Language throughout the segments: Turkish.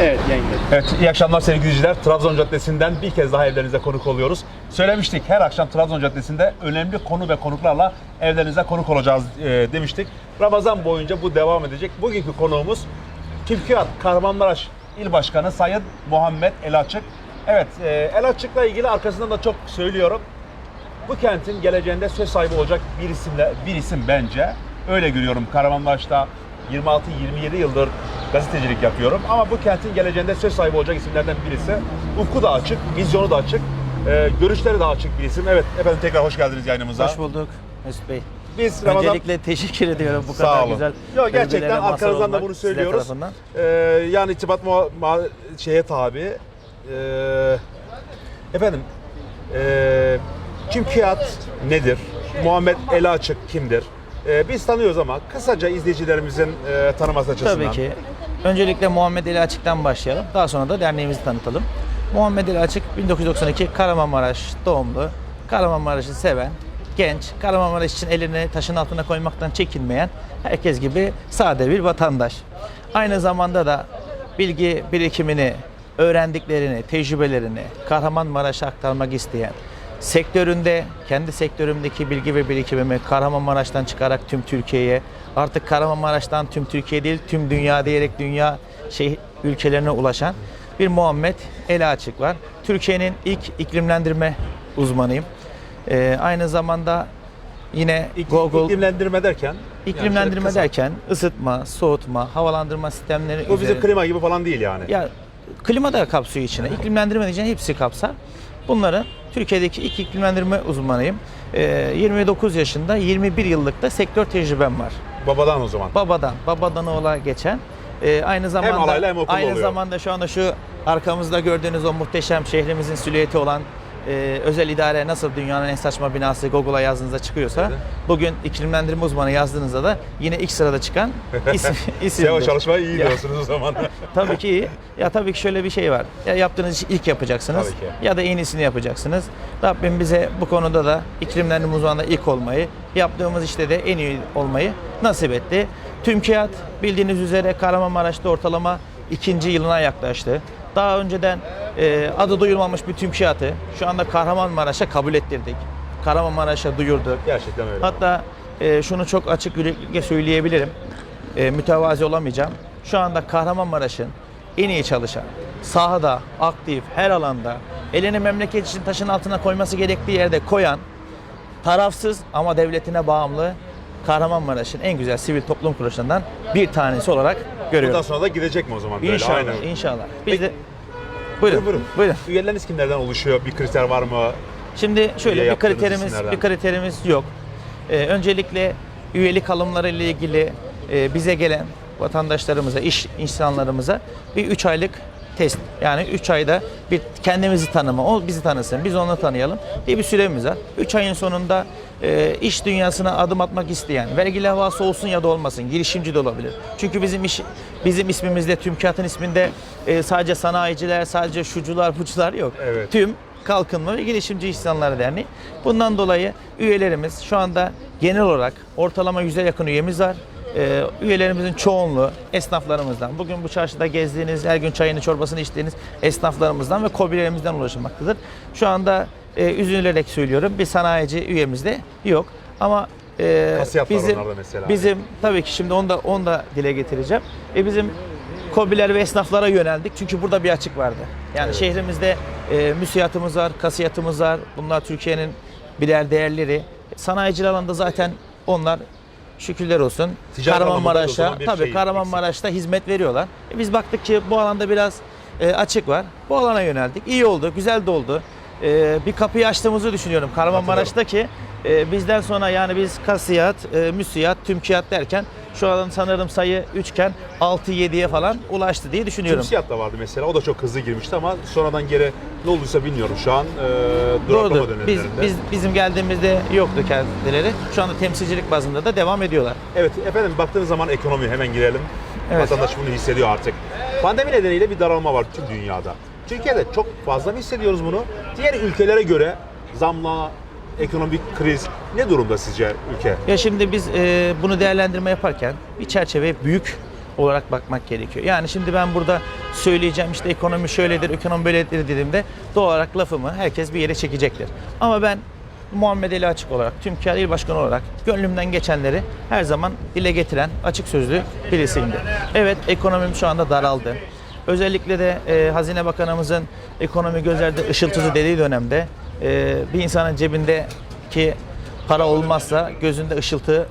Evet yayındayız. Evet, iyi akşamlar sevgili izleyiciler. Trabzon Caddesi'nden bir kez daha evlerinize konuk oluyoruz. Söylemiştik her akşam Trabzon Caddesi'nde önemli konu ve konuklarla evlerinize konuk olacağız e, demiştik. Ramazan boyunca bu devam edecek. Bugünkü konuğumuz Türkiye Kahramanmaraş İl Başkanı Sayın Muhammed El Açık. Evet, e, El Açık'la ilgili arkasından da çok söylüyorum. Bu kentin geleceğinde söz sahibi olacak bir isimle bir isim bence. Öyle görüyorum. Kahramanmaraş'ta 26-27 yıldır gazetecilik yapıyorum. Ama bu kentin geleceğinde söz sahibi olacak isimlerden birisi. Ufku da açık, vizyonu da açık, e, görüşleri de açık bir isim. Evet efendim tekrar hoş geldiniz yayınımıza. Hoş bulduk Mesut Bey. Biz Ramazan... Öncelikle teşekkür ediyorum bu Sağ kadar olun. güzel. Yok gerçekten arkanızdan da bunu söylüyoruz. Ee, yani irtibat şeye tabi. Ee, efendim, ee, Kimkiyat nedir? Muhammed Eli Açık kimdir? Ee, biz tanıyoruz ama kısaca izleyicilerimizin ee, tanıması açısından. Tabii ki. Öncelikle Muhammed Ali Açık'tan başlayalım. Daha sonra da derneğimizi tanıtalım. Muhammed Ali Açık 1992 Kahramanmaraş doğumlu. Kahramanmaraş'ı seven, genç, Kahramanmaraş için elini taşın altına koymaktan çekinmeyen, herkes gibi sade bir vatandaş. Aynı zamanda da bilgi birikimini, öğrendiklerini, tecrübelerini Kahramanmaraş'a aktarmak isteyen, sektöründe, kendi sektörümdeki bilgi ve birikimimi Kahramanmaraş'tan çıkarak tüm Türkiye'ye, artık Kahramanmaraş'tan tüm Türkiye değil, tüm dünya diyerek dünya şey ülkelerine ulaşan bir Muhammed Eli Açık var. Türkiye'nin ilk iklimlendirme uzmanıyım. Ee, aynı zamanda yine İk- Google iklimlendirme derken? iklimlendirme yani derken ısıtma, soğutma, havalandırma sistemleri Bu bizim klima gibi falan değil yani. ya klima da kapsıyor içine. İklimlendirme diyeceğin hepsi kapsar. Bunların Türkiye'deki ilk iklimlendirme uzmanıyım. Ee, 29 yaşında 21 yıllık da sektör tecrübem var. Babadan o zaman. Babadan, babadan oğula geçen. Ee, aynı zamanda alayla hem aynı oluyor. zamanda şu anda şu arkamızda gördüğünüz o muhteşem şehrimizin silüeti olan e, özel idare nasıl dünyanın en saçma binası Google'a yazdığınızda çıkıyorsa Evet. bugün iklimlendirme uzmanı yazdığınızda da yine ilk sırada çıkan isim, isimdir. SEO çalışmayı iyi Ya. diyorsunuz o zaman. Tabii ki iyi. Ya tabii ki şöyle bir şey var. Ya yaptığınız işi ilk yapacaksınız Tabii ki. ya da en iyisini yapacaksınız. Rabbim bize bu konuda da iklimlendirme uzmanında ilk olmayı, yaptığımız işte de en iyi olmayı nasip etti. TÜMKİAD bildiğiniz üzere Kahramanmaraş'ta ortalama ikinci yılına yaklaştı. Daha önceden e, adı duyulmamış bir TÜMKİAD'ı şu anda Kahramanmaraş'a kabul ettirdik. Kahramanmaraş'a duyurduk. Gerçekten öyle. Hatta e, şunu çok açık yüreklilikle söyleyebilirim. E, mütevazi olamayacağım. Şu anda Kahramanmaraş'ın en iyi çalışan, sahada, aktif, her alanda, elini memleket için taşın altına koyması gerektiği yerde koyan, tarafsız ama devletine bağımlı Kahramanmaraş'ın en güzel sivil toplum kuruluşlarından bir tanesi olarak görüyorum. Bundan sonra da gidecek mi o zaman böyle? İnşallah, Aynen. inşallah. Biz Peki- de Buyurun, Buyurun. buyurun. Üyeleriniz kimlerden oluşuyor? Bir kriter var mı? Şimdi şöyle Üye bir yaptığınız kriterimiz isimlerden. bir kriterimiz yok. Ee, öncelikle üyelik alımları ile ilgili e, bize gelen vatandaşlarımıza, iş insanlarımıza bir 3 aylık test. Yani 3 ayda bir kendimizi tanıma, o bizi tanısın, biz onu tanıyalım diye bir süremiz var. 3 ayın sonunda e, iş dünyasına adım atmak isteyen, vergi levhası olsun ya da olmasın, girişimci de olabilir. Çünkü bizim iş bizim ismimizde, TÜMKİAD'ın isminde e, sadece sanayiciler, sadece şucular, bucular yok. Evet. Tüm Kalkınma ve Girişimci İnsanlar Derneği. Bundan dolayı üyelerimiz şu anda genel olarak ortalama 100'e yakın üyemiz var. Ee, üyelerimizin çoğunluğu esnaflarımızdan, bugün bu çarşıda gezdiğiniz, her gün çayını çorbasını içtiğiniz esnaflarımızdan ve kobilerimizden oluşmaktadır. Şu anda e, üzülerek söylüyorum bir sanayici üyemiz de yok. Ama e, var bizim, onlarda mesela. bizim tabii ki şimdi onu da, onu da dile getireceğim. E, bizim kobiler ve esnaflara yöneldik. Çünkü burada bir açık vardı. Yani Evet. şehrimizde e, müsiyatımız var, kasiyatımız var. Bunlar Türkiye'nin birer değerleri. Sanayiciler alanında zaten onlar şükürler olsun Ticaret Kahramanmaraş'a tabii şey Kahramanmaraş'ta hizmet veriyorlar. E, biz baktık ki bu alanda biraz e, açık var. Bu alana yöneldik. İyi oldu, güzel de oldu. E, bir kapıyı açtığımızı düşünüyorum Kahramanmaraş'taki. E, bizden sonra yani biz kasiyat, e, müsiyat, tümkiyat derken şu an sanırım sayı 3 iken 6-7'ye falan ulaştı diye düşünüyorum. Tümsiyat da vardı mesela. O da çok hızlı girmişti ama sonradan geri ne olduysa bilmiyorum şu an. E, duraklama Doğrudur. Biz, dönemlerinde. biz bizim geldiğimizde yoktu kendileri. Şu anda temsilcilik bazında da devam ediyorlar. Evet efendim baktığınız zaman ekonomi hemen girelim. Evet. Vatandaş bunu hissediyor artık. Pandemi nedeniyle bir daralma var tüm dünyada. Türkiye'de çok fazla mı hissediyoruz bunu? Diğer ülkelere göre zamla, ekonomik kriz ne durumda sizce ülke? Ya şimdi biz e, bunu değerlendirme yaparken bir çerçeve büyük olarak bakmak gerekiyor. Yani şimdi ben burada söyleyeceğim işte ekonomi şöyledir, ekonomi böyledir dediğimde doğal olarak lafımı herkes bir yere çekecektir. Ama ben Muhammed Ali Açık olarak, tüm Kâr İl Başkanı olarak gönlümden geçenleri her zaman dile getiren açık sözlü birisiyimdir. Evet ekonomim şu anda daraldı. Özellikle de e, Hazine Bakanımızın ekonomi gözlerde ışıltısı dediği dönemde e, bir insanın cebindeki para olmazsa gözünde ışıltı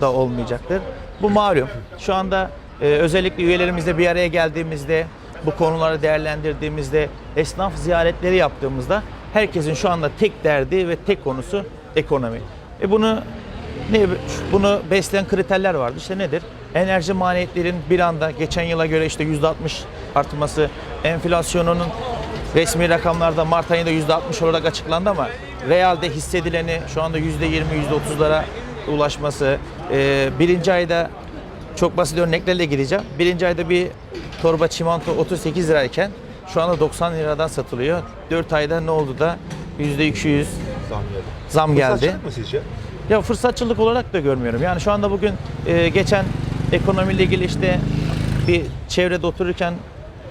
da olmayacaktır. Bu malum. Şu anda e, özellikle üyelerimizle bir araya geldiğimizde, bu konuları değerlendirdiğimizde, esnaf ziyaretleri yaptığımızda herkesin şu anda tek derdi ve tek konusu ekonomi. E bunu ne bunu besleyen kriterler vardı. İşte nedir? Enerji maliyetlerin bir anda geçen yıla göre işte %60 artması, enflasyonunun resmi rakamlarda Mart ayında %60 olarak açıklandı ama realde hissedileni şu anda %20, %30'lara ulaşması, e, birinci ayda çok basit örneklerle gideceğim. Birinci ayda bir torba çimento 38 lirayken şu anda 90 liradan satılıyor. 4 ayda ne oldu da %200 Zam geldi. zam geldi. Fırsatçılık mı sizce? Ya fırsatçılık olarak da görmüyorum. Yani şu anda bugün e, geçen ekonomiyle ilgili işte bir çevrede otururken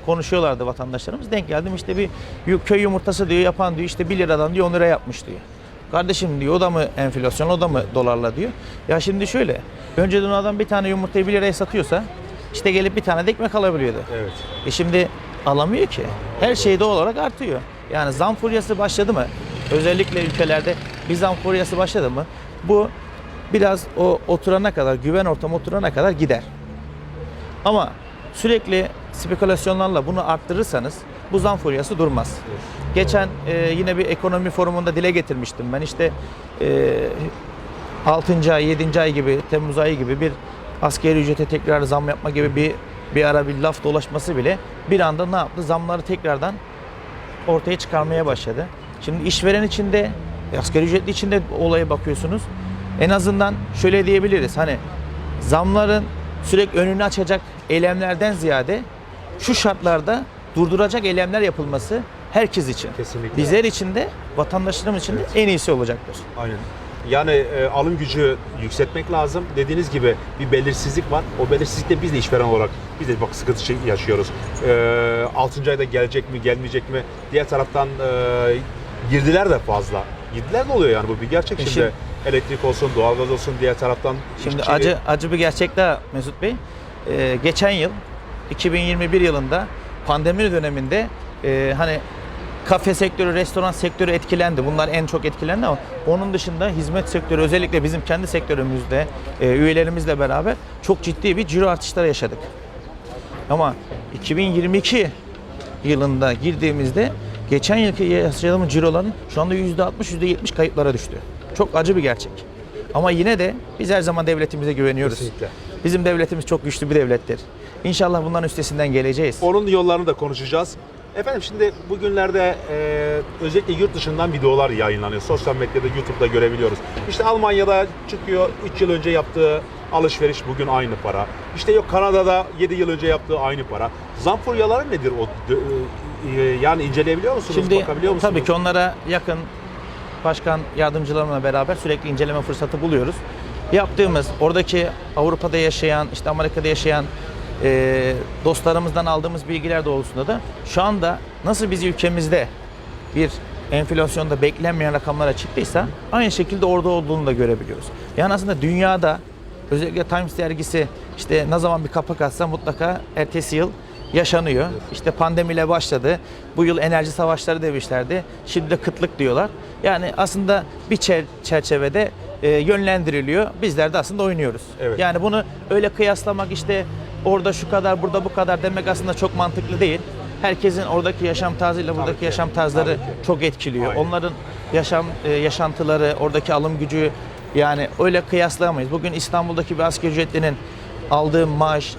konuşuyorlardı vatandaşlarımız. Denk geldim işte bir köy yumurtası diyor yapan diyor işte 1 liradan diyor 10 lira yapmış diyor. Kardeşim diyor o da mı enflasyon o da mı dolarla diyor. Ya şimdi şöyle önceden adam bir tane yumurtayı 1 liraya satıyorsa işte gelip bir tane de ekmek alabiliyordu. Evet. E şimdi alamıyor ki. Her şey doğal olarak artıyor. Yani zam furyası başladı mı? Özellikle ülkelerde bir zam furyası başladı mı? Bu biraz o oturana kadar, güven ortamı oturana kadar gider. Ama sürekli spekülasyonlarla bunu arttırırsanız bu zam furyası durmaz. Geçen e, yine bir ekonomi forumunda dile getirmiştim ben. İşte e, 6. ay, 7. ay gibi, Temmuz ayı gibi bir askeri ücrete tekrar zam yapma gibi bir bir ara bir laf dolaşması bile bir anda ne yaptı? Zamları tekrardan ortaya çıkarmaya başladı. Şimdi işveren içinde, asgari ücretli içinde olaya bakıyorsunuz. En azından şöyle diyebiliriz. Hani zamların sürekli önünü açacak eylemlerden ziyade şu şartlarda durduracak eylemler yapılması herkes için. Kesinlikle. Bizler için de vatandaşlarımız için de en iyisi olacaktır. Aynen. Yani e, alım gücü yükseltmek lazım. Dediğiniz gibi bir belirsizlik var. O belirsizlikte biz de işveren olarak biz de bak sıkıntı şey yaşıyoruz. E, 6. ayda gelecek mi, gelmeyecek mi? Diğer taraftan e, girdiler de fazla. Girdiler de oluyor yani bu bir gerçek E şimdi. şimdi- Elektrik olsun, doğalgaz olsun diğer taraftan Şimdi işçi- acı acı bir gerçek daha Mesut Bey. Ee, geçen yıl 2021 yılında pandemi döneminde e, hani kafe sektörü, restoran sektörü etkilendi. Bunlar en çok etkilendi ama onun dışında hizmet sektörü özellikle bizim kendi sektörümüzde e, üyelerimizle beraber çok ciddi bir ciro artışları yaşadık. Ama 2022 yılında girdiğimizde geçen yılki yaşadığımız ciroların şu anda %60, %70 kayıplara düştü. Çok acı bir gerçek. Ama yine de biz her zaman devletimize güveniyoruz. Kesinlikle. Bizim devletimiz çok güçlü bir devlettir. İnşallah bunların üstesinden geleceğiz. Onun yollarını da konuşacağız. Efendim şimdi bugünlerde e, özellikle yurt dışından videolar yayınlanıyor. Sosyal medyada, YouTube'da görebiliyoruz. İşte Almanya'da çıkıyor 3 yıl önce yaptığı alışveriş bugün aynı para. İşte yok Kanada'da 7 yıl önce yaptığı aynı para. Zam furyaları nedir o? e, e, yani inceleyebiliyor musunuz? Şimdi bakabiliyor musunuz? tabii ki onlara yakın başkan yardımcılarımla beraber sürekli inceleme fırsatı buluyoruz. Yaptığımız oradaki Avrupa'da yaşayan, işte Amerika'da yaşayan e, dostlarımızdan aldığımız bilgiler doğrultusunda da şu anda nasıl biz ülkemizde bir enflasyonda beklenmeyen rakamlara çıktıysa aynı şekilde orada olduğunu da görebiliyoruz. Yani aslında dünyada özellikle Times dergisi işte ne zaman bir kapak atsa mutlaka ertesi yıl yaşanıyor. İşte pandemiyle başladı. Bu yıl enerji savaşları demişlerdi. Şimdi de kıtlık diyorlar. Yani aslında bir çer- çerçevede e, yönlendiriliyor. Bizler de aslında oynuyoruz. Evet. Yani bunu öyle kıyaslamak işte orada şu kadar burada bu kadar demek aslında çok mantıklı değil. Herkesin oradaki yaşam tarzıyla buradaki ki. yaşam tarzları Tabii ki. çok etkiliyor. Aynen. Onların yaşam e, yaşantıları, oradaki alım gücü yani öyle kıyaslayamayız. Bugün İstanbul'daki bir asgari ücretlinin aldığı maaş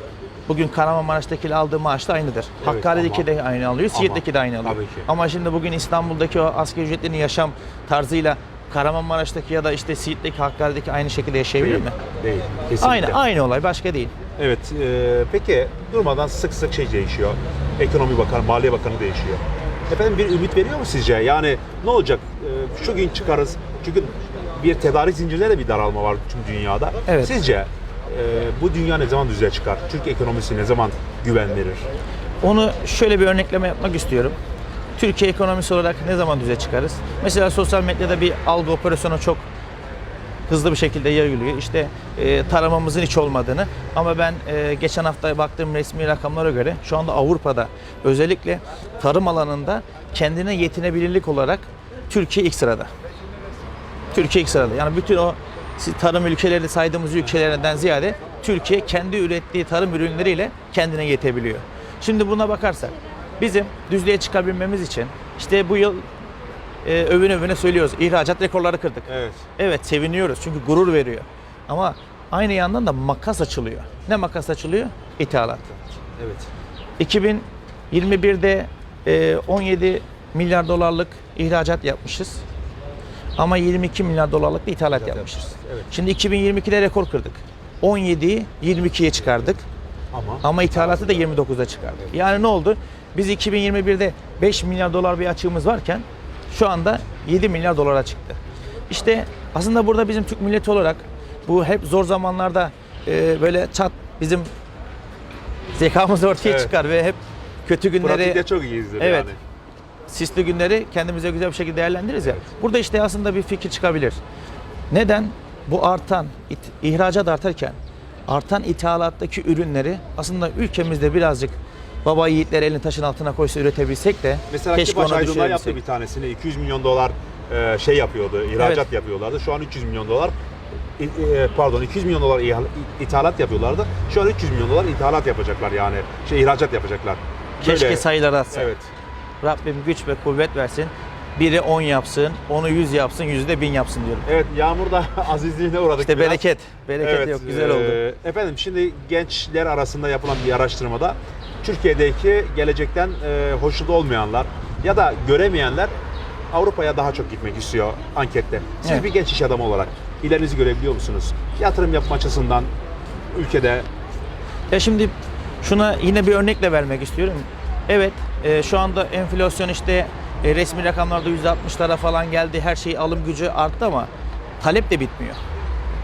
bugün Kahramanmaraş'taki aldığı maaş da aynıdır. Hakkari'deki ama- de aynı alıyor, Siirt'teki de aynı alıyor. tabii. Ama şimdi bugün İstanbul'daki o asgari ücretlinin yaşam tarzıyla Kahramanmaraş'taki ya da işte Siirt'teki, Hakkari'deki aynı şekilde yaşayabilir mi? Değil. Kesinlikle. Aynı aynı olay başka değil. Evet. e, peki durmadan sık sık şey değişiyor. Ekonomi Bakanı, Maliye Bakanı değişiyor. Efendim bir ümit veriyor mu sizce? Yani ne olacak? E, şu gün çıkarız. Çünkü bir tedarik zincirinde de bir daralma var tüm dünyada. Evet. Sizce bu dünya ne zaman düzeye çıkar? Türk ekonomisi ne zaman güven verir? Onu şöyle bir örnekleme yapmak istiyorum. Türkiye ekonomisi olarak ne zaman düze çıkarız? Mesela sosyal medyada bir algı operasyonu çok hızlı bir şekilde yayılıyor. İşte e, taramamızın hiç olmadığını ama ben e, geçen hafta baktığım resmi rakamlara göre şu anda Avrupa'da özellikle tarım alanında kendine yetinebilirlik olarak Türkiye ilk sırada. Türkiye ilk sırada. Yani bütün o tarım ülkeleri saydığımız ülkelerden ziyade Türkiye kendi ürettiği tarım ürünleriyle kendine yetebiliyor. Şimdi buna bakarsak bizim düzlüğe çıkabilmemiz için işte bu yıl e, övün övüne söylüyoruz. ihracat rekorları kırdık. Evet. Evet seviniyoruz çünkü gurur veriyor. Ama aynı yandan da makas açılıyor. Ne makas açılıyor? İthalat. Evet. 2021'de e, 17 milyar dolarlık ihracat yapmışız. Ama 22 milyar dolarlık da ithalat yapmışız. yapmışız, evet. Şimdi 2022'de rekor kırdık. 17'yi 22'ye çıkardık. Ama Ama ithalatı da 29'a çıkardık. Yani ne oldu? Biz 2021'de 5 milyar dolar bir açığımız varken şu anda 7 milyar dolara çıktı. İşte aslında burada bizim Türk milleti olarak bu hep zor zamanlarda e, böyle çat bizim zekamız ortaya Evet. çıkar ve hep kötü günleri pratikte çok iyiyizdir Evet. yani. sisli günleri kendimize güzel bir şekilde değerlendiririz ya. Burada işte aslında bir fikir çıkabilir. Neden? Bu artan, it- ihracat artarken artan ithalattaki ürünleri aslında ülkemizde birazcık baba yiğitler elini taşın altına koysa üretebilsek de Mesela keşke Kibaş ona Aydınlar düşürebilsek. yaptı bir tanesini. 200 milyon dolar e, şey yapıyordu, ihracat Evet. yapıyorlardı. Şu an 300 milyon dolar e, e, pardon 200 milyon dolar ihal- ithalat yapıyorlardı. Şu an 300 milyon dolar ithalat yapacaklar yani. Şey ihracat yapacaklar. Keşke Böyle- sayıları atsa. Evet. Rabbim güç ve kuvvet versin. Biri 10 yapsın, onu 100 yapsın, yüzü de 1000 yapsın diyorum. Evet Yağmur da azizliğine uğradık İşte biraz. bereket. Bereket Evet, yok. Güzel oldu. e, Efendim şimdi gençler arasında yapılan bir araştırmada Türkiye'deki gelecekten e, hoşnut olmayanlar ya da göremeyenler Avrupa'ya daha çok gitmek istiyor ankette. Siz Evet. bir genç iş adamı olarak ilerinizi görebiliyor musunuz? Yatırım yapma açısından ülkede Ya şimdi şuna yine bir örnekle vermek istiyorum. Evet e, şu anda enflasyon işte e, resmi rakamlarda %60'lara falan geldi. Her şey alım gücü arttı ama talep de bitmiyor.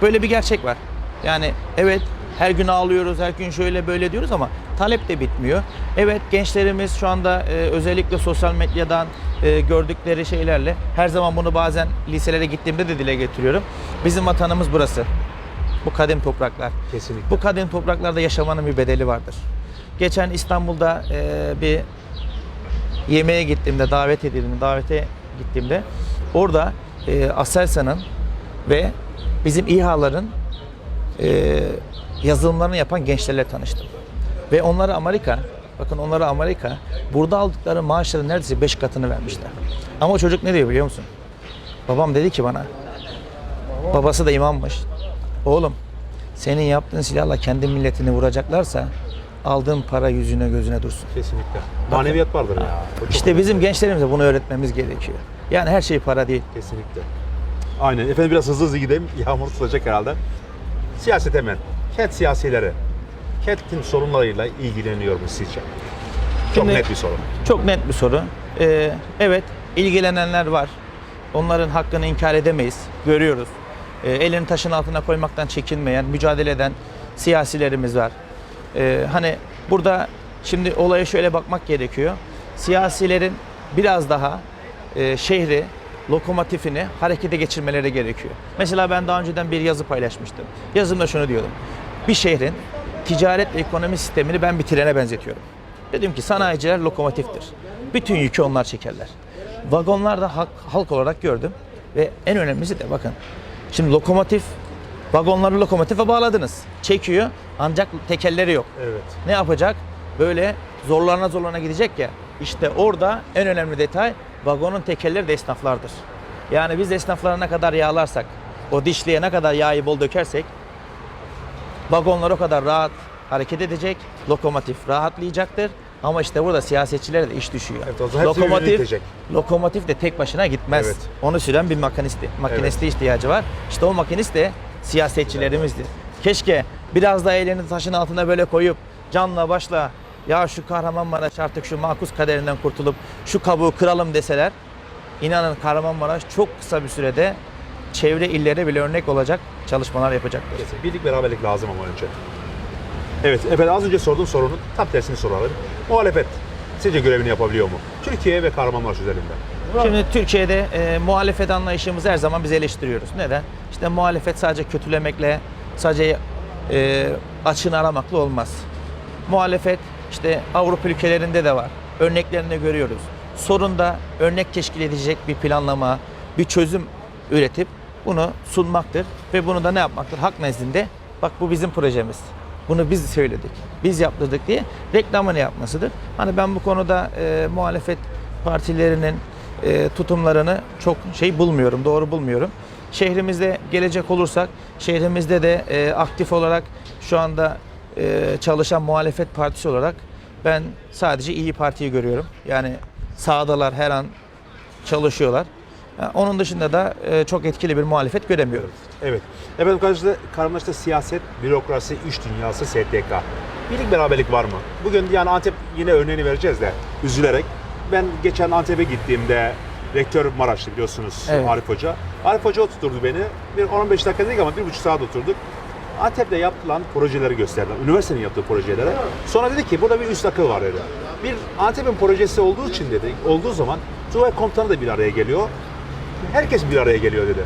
Böyle bir gerçek var. Yani evet her gün ağlıyoruz, her gün şöyle böyle diyoruz ama talep de bitmiyor. Evet gençlerimiz şu anda e, özellikle sosyal medyadan e, gördükleri şeylerle her zaman bunu bazen liselere gittiğimde de dile getiriyorum. Bizim vatanımız burası. Bu kadim topraklar. kesinlikle. Bu kadim topraklarda yaşamanın bir bedeli vardır. Geçen İstanbul'da e, bir yemeğe gittiğimde, davet edildiğimde, davete gittiğimde orada e, Aselsan'ın ve bizim İHA'ların e, yazılımlarını yapan gençlerle tanıştım. Ve onlara Amerika, bakın onlara Amerika burada aldıkları maaşların neredeyse 5 katını vermişler. Ama o çocuk ne diyor biliyor musun? Babam dedi ki bana, babası da imammış. Oğlum senin yaptığın silahla kendi milletini vuracaklarsa aldığın para yüzüne gözüne dursun. Kesinlikle. Maneviyat vardır ya. O İşte bizim gençlerimize bunu öğretmemiz gerekiyor. Yani her şey para değil. Kesinlikle. Aynen. Efendim biraz hızlı hızlı gidelim. Yağmur tutacak herhalde. Siyaset hemen. Kent siyasileri. Kentin sorunlarıyla ilgileniyor mu sizce? Çok Şimdi- net bir soru. Çok net bir soru. Ee, evet ilgilenenler var. Onların hakkını inkar edemeyiz. Görüyoruz. Ee, elini taşın altına koymaktan çekinmeyen, mücadele eden siyasilerimiz var. Ee, hani burada şimdi olaya şöyle bakmak gerekiyor. Siyasilerin biraz daha e, şehri, lokomotifini harekete geçirmeleri gerekiyor. Mesela ben daha önceden bir yazı paylaşmıştım. Yazımda şunu diyordum. Bir şehrin ticaret ve ekonomi sistemini ben bir trene benzetiyorum. Dedim ki sanayiciler lokomotiftir. Bütün yükü onlar çekerler. Vagonlar da halk, halk olarak gördüm. Ve en önemlisi de bakın. Şimdi lokomotif, vagonları lokomotife bağladınız. Çekiyor ancak tekerleri yok. Evet. Ne yapacak? Böyle zorlarına zorlarına gidecek ya. İşte orada en önemli detay vagonun tekerleri de esnaflardır. Yani biz esnaflara ne kadar yağlarsak, o dişliye ne kadar yağı bol dökersek vagonlar o kadar rahat hareket edecek, lokomotif rahatlayacaktır. Ama işte burada siyasetçilere de iş düşüyor. Evet, o zaman itecek. lokomotif de tek başına gitmez. Evet. Onu süren bir makinisti, makiniste ihtiyacı var. İşte o makinist de siyasetçilerimizdir. Keşke biraz daha elini taşın altına böyle koyup canla başla ya şu Kahramanmaraş artık şu makus kaderinden kurtulup şu kabuğu kıralım deseler inanın Kahramanmaraş çok kısa bir sürede çevre illere bile örnek olacak çalışmalar yapacaktır. Birlik beraberlik lazım ama önce. Evet, efendim az önce sorduğum sorunun tam tersini soralım. Muhalefet sizce görevini yapabiliyor mu? Türkiye ve Kahramanmaraş üzerinde. Şimdi Türkiye'de e, muhalefet anlayışımızı her zaman biz eleştiriyoruz. Neden? İşte muhalefet sadece kötülemekle, sadece e, açığını aramakla olmaz. Muhalefet işte Avrupa ülkelerinde de var. Örneklerini görüyoruz. Sorunda örnek teşkil edecek bir planlama, bir çözüm üretip bunu sunmaktır. Ve bunu da ne yapmaktır? Halk nezdinde bak bu bizim projemiz. Bunu biz söyledik, biz yaptırdık diye reklamını yapmasıdır. Hani ben bu konuda e, muhalefet partilerinin e, tutumlarını çok şey bulmuyorum, doğru bulmuyorum. Şehrimizde gelecek olursak, şehrimizde de e, aktif olarak şu anda e, çalışan muhalefet partisi olarak ben sadece iyi Parti'yi görüyorum. Yani sağdalar her an çalışıyorlar. Onun dışında da e, çok etkili bir muhalefet göremiyorum. Evet. Efendim karşıda Kahramanmaraş'ta siyaset, bürokrasi, iş dünyası, STK. Birlik beraberlik var mı? Bugün yani Antep yine örneğini vereceğiz de üzülerek. Ben geçen Antep'e gittiğimde rektör Maraşlı biliyorsunuz Evet. Arif Hoca. Arif Hoca oturtturdu beni. Bir 10-15 dakika dedik ama bir buçuk saat oturduk. Antep'te yapılan projeleri gösterdi. Üniversitenin yaptığı projelere. Sonra dedi ki burada bir üst akıl var dedi. Bir Antep'in projesi olduğu için dedi, olduğu zaman Tugay komutanı da bir araya geliyor. Herkes bir araya geliyor dedi.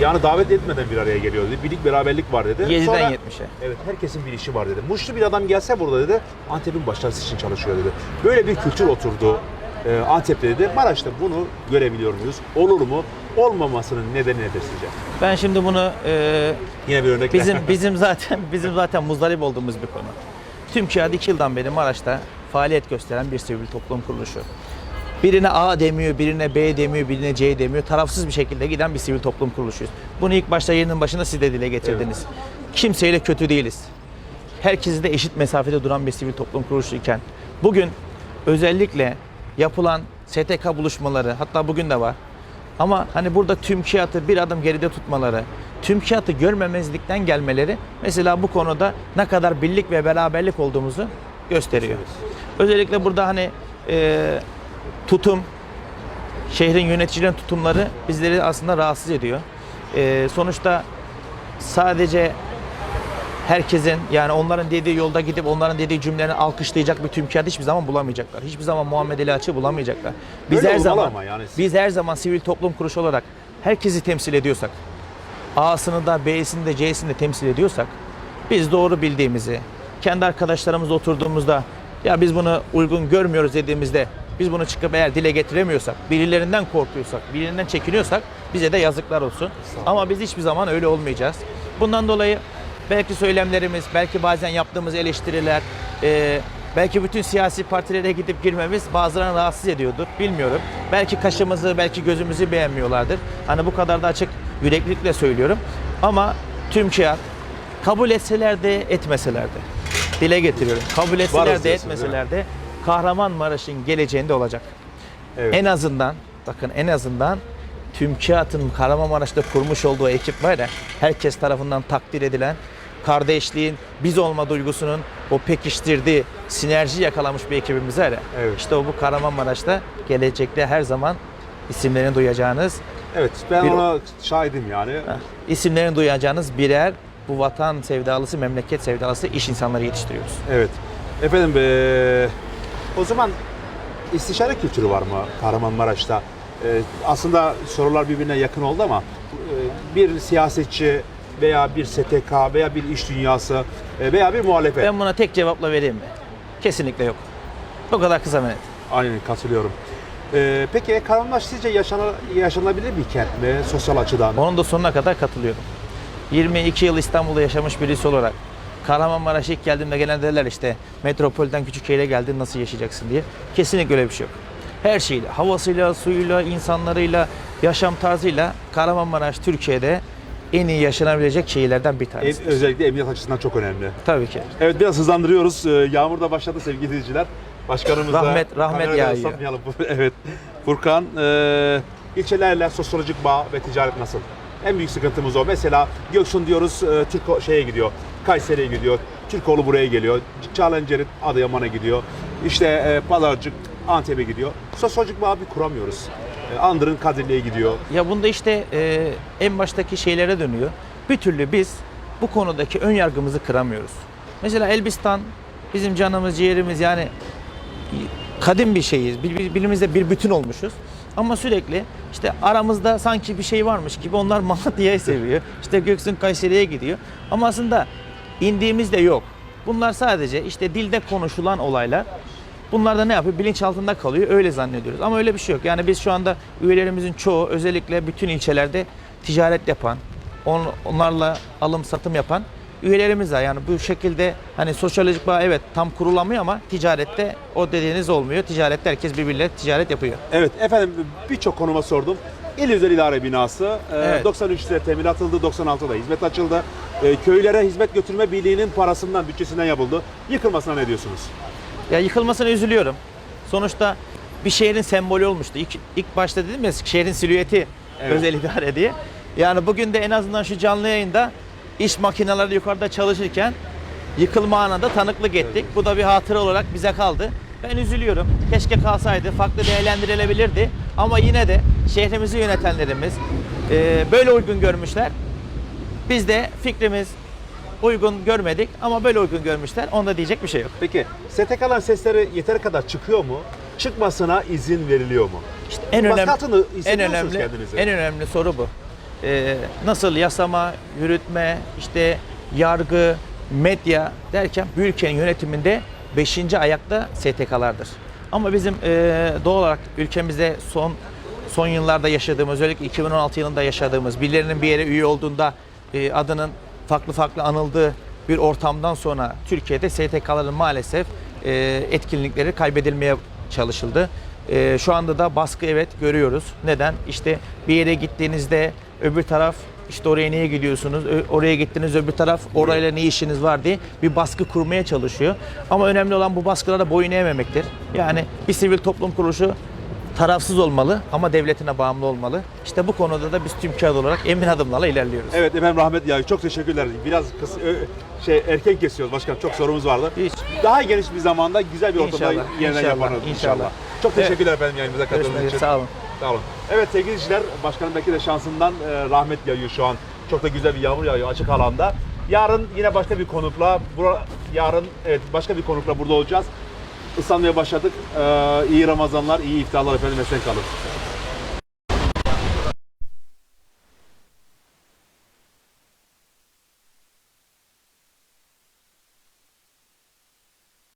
Yani davet etmeden bir araya geliyor dedi. Birlik beraberlik var dedi. 7'den Sonra- 70'e. Evet herkesin bir işi var dedi. Muşlu bir adam gelse burada dedi. Antep'in başarısı için çalışıyor dedi. Böyle bir kültür oturdu e, Antep'te dedi. Maraş'ta bunu görebiliyor muyuz? Olur mu? Olmamasının nedeni nedir sizce? Ben şimdi bunu e, Yine bir örnek Bizim bizim zaten bizim zaten muzdarip olduğumuz bir konu. TÜMKİAD 2 yıldan beri Maraş'ta faaliyet gösteren bir sivil toplum kuruluşu. Birine A demiyor, birine B demiyor, birine C demiyor. Tarafsız bir şekilde giden bir sivil toplum kuruluşuyuz. Bunu ilk başta yayının başında siz de dile getirdiniz. Kimseyle kötü değiliz. Herkesi de eşit mesafede duran bir sivil toplum kuruluşuyken bugün özellikle yapılan STK buluşmaları hatta bugün de var. Ama hani burada tümkiyatı bir adım geride tutmaları, tümkiyatı görmemezlikten gelmeleri mesela bu konuda ne kadar birlik ve beraberlik olduğumuzu gösteriyor. Özellikle burada hani e, tutum, şehrin yöneticilerin tutumları bizleri aslında rahatsız ediyor. E, sonuçta sadece herkesin yani onların dediği yolda gidip onların dediği cümlelerini alkışlayacak bir tümkiyat hiçbir zaman bulamayacaklar. Hiçbir zaman Muhammed Ali Açı bulamayacaklar. Biz Öyle her zaman ama yani. biz her zaman sivil toplum kuruluşu olarak herkesi temsil ediyorsak, A'sını da B'sini de C'sini de temsil ediyorsak biz doğru bildiğimizi, kendi arkadaşlarımızla oturduğumuzda ya biz bunu uygun görmüyoruz dediğimizde biz bunu çıkıp eğer dile getiremiyorsak, birilerinden korkuyorsak, birilerinden çekiniyorsak bize de yazıklar olsun. Ama biz hiçbir zaman öyle olmayacağız. Bundan dolayı belki söylemlerimiz, belki bazen yaptığımız eleştiriler, e, belki bütün siyasi partilere gidip girmemiz bazılarını rahatsız ediyordur. Bilmiyorum. Belki kaşımızı, belki gözümüzü beğenmiyorlardır. Hani bu kadar da açık yüreklilikle söylüyorum. Ama tüm kağıt kabul etseler de etmeseler de dile getiriyorum. Kabul etseler Varız de etmeseler de Kahramanmaraş'ın geleceğinde olacak. Evet. En azından bakın en azından TÜMKİAD'ın Kahramanmaraş'ta kurmuş olduğu ekip var ya herkes tarafından takdir edilen kardeşliğin biz olma duygusunun o pekiştirdiği sinerji yakalamış bir ekibimiz var ya. Evet. İşte o bu Kahramanmaraş'ta gelecekte her zaman isimlerini duyacağınız Evet ben Bir- ona şahidim yani. isimlerini duyacağınız birer bu vatan sevdalısı, memleket sevdalısı iş insanları yetiştiriyoruz. Evet. Efendim eee, o zaman istişare kültürü var mı Kahramanmaraş'ta? Eee, aslında sorular birbirine yakın oldu ama eee, bir siyasetçi veya bir STK veya bir iş dünyası eee, veya bir muhalefet. Ben buna tek cevapla vereyim mi? Kesinlikle yok. Bu kadar kısa ve net. Aynen katılıyorum. Eee, peki Kahramanmaraş sizce yaşana, yaşanabilir bir kent mi sosyal açıdan? Onun da sonuna kadar katılıyorum. 22 yıl İstanbul'da yaşamış birisi olarak Kahramanmaraş'a ilk geldiğimde genelde derler işte metropoliten küçük şehre geldin nasıl yaşayacaksın diye. Kesinlikle öyle bir şey yok. Her şeyle, havasıyla, suyuyla, insanlarıyla, yaşam tarzıyla Kahramanmaraş Türkiye'de en iyi yaşanabilecek şehirlerden bir tanesi. özellikle emniyet açısından çok önemli. Tabii ki. Evet biraz hızlandırıyoruz. Ee, Yağmur da başladı sevgili izleyiciler. Başkanımız Rahmet- rahmet yağıyor. evet. Furkan, e, ilçelerle sosyolojik bağ ve ticaret nasıl? En büyük sıkıntımız o. Mesela Göksun diyoruz e, Türk şeye gidiyor. Kayseri'ye gidiyor. Türkoğlu buraya geliyor. Çağlanceri Adıyaman'a gidiyor. İşte e, Pazarcık Antep'e gidiyor. Bağ bir kuramıyoruz. E, Andırın Kadirli'ye gidiyor. Ya bunda işte e, en baştaki şeylere dönüyor. Bir türlü biz bu konudaki ön yargımızı kıramıyoruz. Mesela Elbistan bizim canımız, ciğerimiz yani kadim bir şeyiz. Bir, bir- birbirimizle bir bütün olmuşuz. Ama sürekli işte aramızda sanki bir şey varmış gibi onlar Malatya'yı seviyor. İşte Göksun Kayseri'ye gidiyor. Ama aslında indiğimizde yok. Bunlar sadece işte dilde konuşulan olaylar. Bunlar da ne yapıyor? Bilinç altında kalıyor. Öyle zannediyoruz. Ama öyle bir şey yok. Yani biz şu anda üyelerimizin çoğu özellikle bütün ilçelerde ticaret yapan, on- onlarla alım satım yapan üyelerimiz var. Yani bu şekilde hani sosyolojik bağ evet tam kurulamıyor ama ticarette o dediğiniz olmuyor. Ticarette herkes birbiriyle ticaret yapıyor. Evet efendim birçok konuma sordum. İl Özel İdare Binası e, Evet. 93'te temin atıldı, 96'da hizmet açıldı. E, köylere hizmet götürme birliğinin parasından, bütçesinden yapıldı. Yıkılmasına ne diyorsunuz? Ya yıkılmasına üzülüyorum. Sonuçta bir şehrin sembolü olmuştu. İlk, ilk başta dedim ya şehrin silüeti Evet. özel idare diye. Yani bugün de en azından şu canlı yayında iş makineleri yukarıda çalışırken yıkılma anında tanıklık ettik. Bu da bir hatıra olarak bize kaldı. Ben üzülüyorum. Keşke kalsaydı, farklı değerlendirilebilirdi. Ama yine de şehrimizi yönetenlerimiz e, böyle uygun görmüşler. Biz de fikrimiz uygun görmedik ama böyle uygun görmüşler. Onda diyecek bir şey yok. Peki STK'ların sesleri yeteri kadar çıkıyor mu? Çıkmasına izin veriliyor mu? İşte en önemli en önemli kendinizi? en önemli soru bu. Ee, nasıl yasama, yürütme, işte yargı, medya derken bir ülkenin yönetiminde 5. ayakta STK'lardır. Ama bizim e, doğal olarak ülkemizde son son yıllarda yaşadığımız, özellikle 2016 yılında yaşadığımız, birilerinin bir yere üye olduğunda e, adının farklı farklı anıldığı bir ortamdan sonra Türkiye'de STK'ların maalesef e, etkinlikleri kaybedilmeye çalışıldı. E, şu anda da baskı evet görüyoruz. Neden? İşte bir yere gittiğinizde öbür taraf işte oraya niye gidiyorsunuz? Oraya gittiniz öbür taraf orayla ne işiniz var diye bir baskı kurmaya çalışıyor. Ama önemli olan bu baskılara boyun eğmemektir. Yani bir sivil toplum kuruluşu tarafsız olmalı ama devletine bağımlı olmalı. İşte bu konuda da biz tüm kağıt olarak emin adımlarla ilerliyoruz. Evet efendim rahmet ya çok teşekkürler. Biraz kıs, ö- şey erken kesiyoruz başkanım. Çok sorumuz vardı. Hiç. Daha geniş bir zamanda güzel bir ortamda yeniden yaparız inşallah. inşallah. Çok Evet. teşekkürler efendim yayınımıza katıldığınız için. Sağ olun. Sağ olun. Evet sevgili izleyiciler, başkanım belki de şansından e, rahmet yağıyor şu an. Çok da güzel bir yağmur yağıyor açık alanda. Yarın yine başka bir konukla, bura, yarın evet başka bir konukla burada olacağız. Islanmaya başladık. Ee, iyi Ramazanlar, iyi iftarlar efendim. Esen kalın.